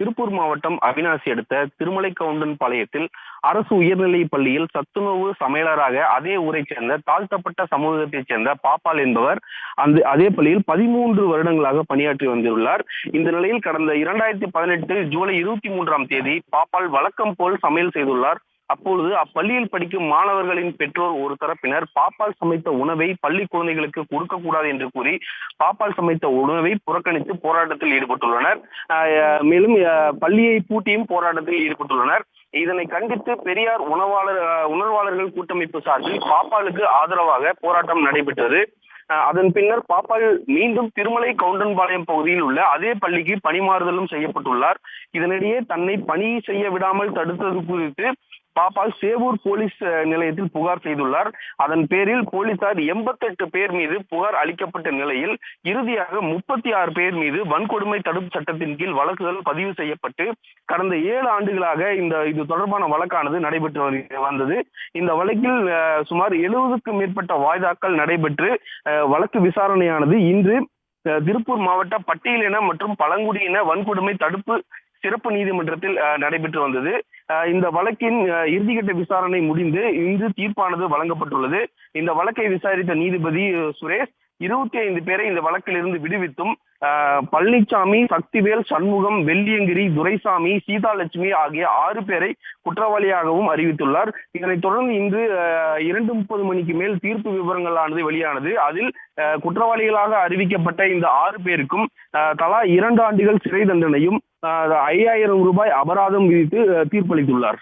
திருப்பூர் மாவட்டம் அவினாசி அடுத்த திருமலை கவுண்டன் பாளையத்தில் அரசு உயர்நிலைப் பள்ளியில் சத்துணவு சமையலராக அதே ஊரைச் சேர்ந்த தாழ்த்தப்பட்ட சமூகத்தைச் சேர்ந்த பாப்பால் என்பவர் அந்த அதே பள்ளியில் பதிமூன்று வருடங்களாக பணியாற்றி வந்துள்ளார் இந்த நிலையில் கடந்த இரண்டாயிரத்தி பதினெட்டு ஜூலை இருபத்தி மூன்றாம் தேதி பாப்பால் வழக்கம் போல் சமையல் செய்துள்ளார். அப்பொழுது அப்பள்ளியில் படிக்கும் மாணவர்களின் பெற்றோர் ஒரு தரப்பினர் பாப்பால் சமைத்த உணவை பள்ளி குழந்தைகளுக்கு கொடுக்கக்கூடாது என்று கூறி பாப்பால் சமைத்த உணவை புறக்கணித்து போராட்டத்தில் ஈடுபட்டுள்ளனர். மேலும் பள்ளியை பூட்டியும் போராட்டத்தில் ஈடுபட்டுள்ளனர். இதனை கண்டித்து பெரியார் உணவாளர் உணர்வாளர்கள் கூட்டமைப்பு சார்பில் பாப்பாலுக்கு ஆதரவாக போராட்டம் நடைபெற்றது. ஆஹ் அதன் பின்னர் பாப்பால் மீண்டும் திருமலை கவுண்டன்பாளையம் பகுதியில் உள்ள அதே பள்ளிக்கு பணிமாறுதலும் செய்யப்பட்டுள்ளார். இதனிடையே தன்னை பணி செய்ய விடாமல் தடுத்தது குறித்து பாப்பால் சேவூர் போலீஸ் நிலையத்தில் புகார் செய்துள்ளார். அதன் பேரில் போலீசார் எண்பத்தெட்டு பேர் மீது புகார் அளிக்கப்பட்ட நிலையில் இறுதியாக முப்பத்தி ஆறு பேர் மீது வன்கொடுமை தடுப்பு சட்டத்தின் கீழ் வழக்குகள் பதிவு செய்யப்பட்டு கடந்த ஏழு ஆண்டுகளாக இந்த இது தொடர்பான வழக்கானது நடைபெற்று வந்தது. இந்த வழக்கில் சுமார் எழுபதுக்கும் மேற்பட்ட வாய்தாக்கள் நடைபெற்று வழக்கு விசாரணையானது இன்று திருப்பூர் மாவட்ட பட்டியலின மற்றும் பழங்குடியின வன்கொடுமை தடுப்பு சிறப்பு நீதிமன்றத்தில் நடைபெற்று வந்தது. இந்த வழக்கின் இறுதிக்கட்ட விசாரணை முடிந்து இன்று தீர்ப்பானது வழங்கப்பட்டுள்ளது. இந்த வழக்கை விசாரித்த நீதிபதி சுரேஷ் இருபத்தி ஐந்து பேரை இந்த வழக்கிலிருந்து விடுவித்தும் பழனிசாமி சக்திவேல் சண்முகம் வெள்ளியங்கிரி துரைசாமி சீதாலட்சுமி ஆகிய ஆறு பேரை குற்றவாளியாகவும் அறிவித்துள்ளார். இதனைத் தொடர்ந்து இன்று அஹ், இரண்டு முப்பது மணிக்கு மேல் தீர்ப்பு விவரங்களானது வெளியானது. அதில் அஹ், குற்றவாளிகளாக அறிவிக்கப்பட்ட இந்த ஆறு பேருக்கும் தலா இரண்டு ஆண்டுகள் சிறை தண்டனையும் ஐயாயிரம் ரூபாய் அபராதம் விதித்து தீர்ப்பளித்துள்ளார்.